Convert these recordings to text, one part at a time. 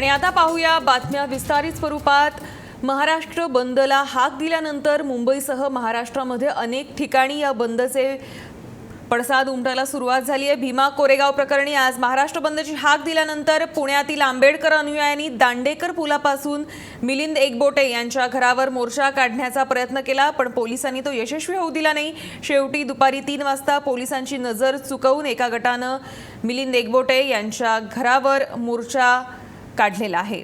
आणि आता पाहूया बातम्या विस्तारित स्वरूपात. महाराष्ट्र बंदला हाक दिल्यानंतर मुंबईसह महाराष्ट्रामध्ये अनेक ठिकाणी या बंदचे पडसाद उमटायला सुरुवात झाली आहे. भीमा कोरेगाव प्रकरणी आज महाराष्ट्र बंदची हाक दिल्यानंतर पुण्यातील आंबेडकर अनुयायांनी दांडेकर पुलापासून मिलिंद एकबोटे यांच्या घरावर मोर्चा काढण्याचा प्रयत्न केला पण पोलिसांनी तो यशस्वी होऊ दिला नाही. शेवटी दुपारी तीन वाजता पोलिसांची नजर चुकवून एका गटानं मिलिंद एकबोटे यांच्या घरावर मोर्चा काढलेला आहे.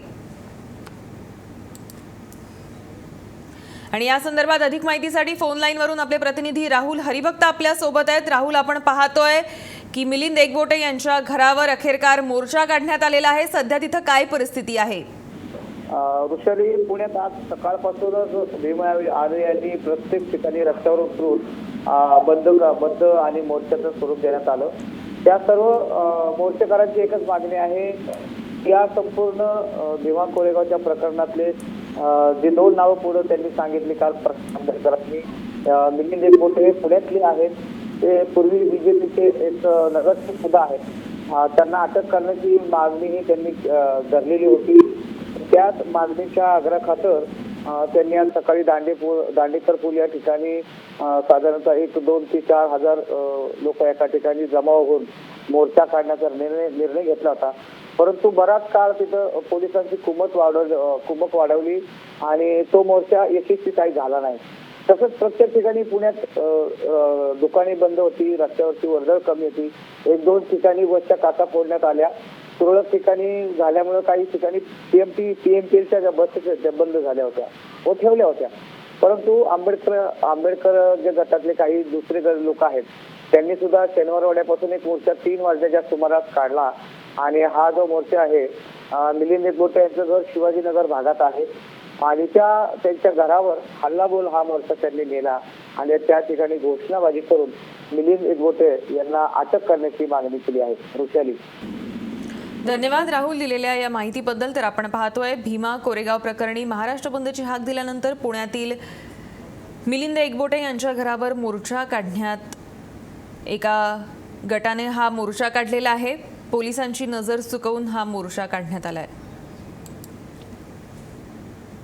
आणि या संदर्भात अधिक माहितीसाठी फोन लाईनवरून आपले प्रतिनिधी राहुल हरिभक्त आपल्यासोबत आहेत. राहुल आपण पाहतोय की मिलिंद एकबोटे यांच्या घरावर अखेरकार मोर्चा काढण्यात आलेला आहे. सध्या तिथं काय परिस्थिती आहे? अ, वृषाली पुण्यात आज सकाळपासूनच भीमा आरे यांनी प्रत्येक ठिकाणी रस्त्यावर उतरून बंद बंद आणि मोर्चाचं स्वरूप देण्यात आलं. त्या सर्व मोर्चेकरांची एकच मागणी आहे या संपूर्ण भीमा कोरेगावच्या प्रकरणातले जे दोन नावं पुढे त्यांनी सांगितली काल प्रकाश मिलिंद एकबोटे हे पुण्यातले आहेत. ते पूर्वी बीजेपीचे एक नगरसेवक सुद्धा आहेत. त्यांना अटक करण्याची मागणीही त्यांनी धरलेली होती. त्याच मागणीच्या आग्रहाखातर त्यांनी आज सकाळी दांडेपूर दांडेकर पूल या ठिकाणी साधारणतः एक दोन ते चार हजार लोक एका ठिकाणी जमा होऊन मोर्चा काढण्याचा निर्णय निर्णय घेतला होता. परंतु बराच काळ तिथं पोलिसांची कुमत वाढव कुमक वाढवली आणि तो मोर्चा यशस्वी काही झाला नाही. तसंच प्रत्येक ठिकाणी पुण्यात दुकाने बंद होती रस्त्यावरची वर्दळ कमी होती. एक दोन ठिकाणी बसच्या काचा फोडण्यात आल्या. तुरळक ठिकाणी झाल्यामुळे काही ठिकाणी पीएमपी पीएमपीएलच्या ज्या बसेस त्या बंद झाल्या होत्या. व ठेवल्या होत्या. परंतु आंबेडकर आंबेडकर जे गटातले काही दुसरे लोक आहेत त्यांनी सुद्धा शनिवारवाड्यापासून एक मोर्चा तीन वाजल्याच्या सुमारास काढला. आणि हा जो मोर्चा आहे मिलिंद एकबोटे यांचं घर शिवाजीनगर भागात आहे. आणि त्या त्यांच्या घरावर हल्लाबोल हा मोर्चा त्यांनी नेला आणि त्या ठिकाणी घोषणाबाजी करून मिलिंद एकबोटे यांना अटक करण्याची मागणी केली आहे. वृषाली धन्यवाद राहुल दिलेल्या या माहितीबद्दल. तर आपण पाहतोय भीमा कोरेगाव प्रकरणी महाराष्ट्र बंदची हाक दिल्यानंतर पुण्यातील मिलिंद एकबोटे यांच्या घरावर मोर्चा काढण्यात एका गटाने हा मोर्चा काढलेला आहे. पोलिसांची नजर चुकवून हा मोर्चा काढण्यात आला आहे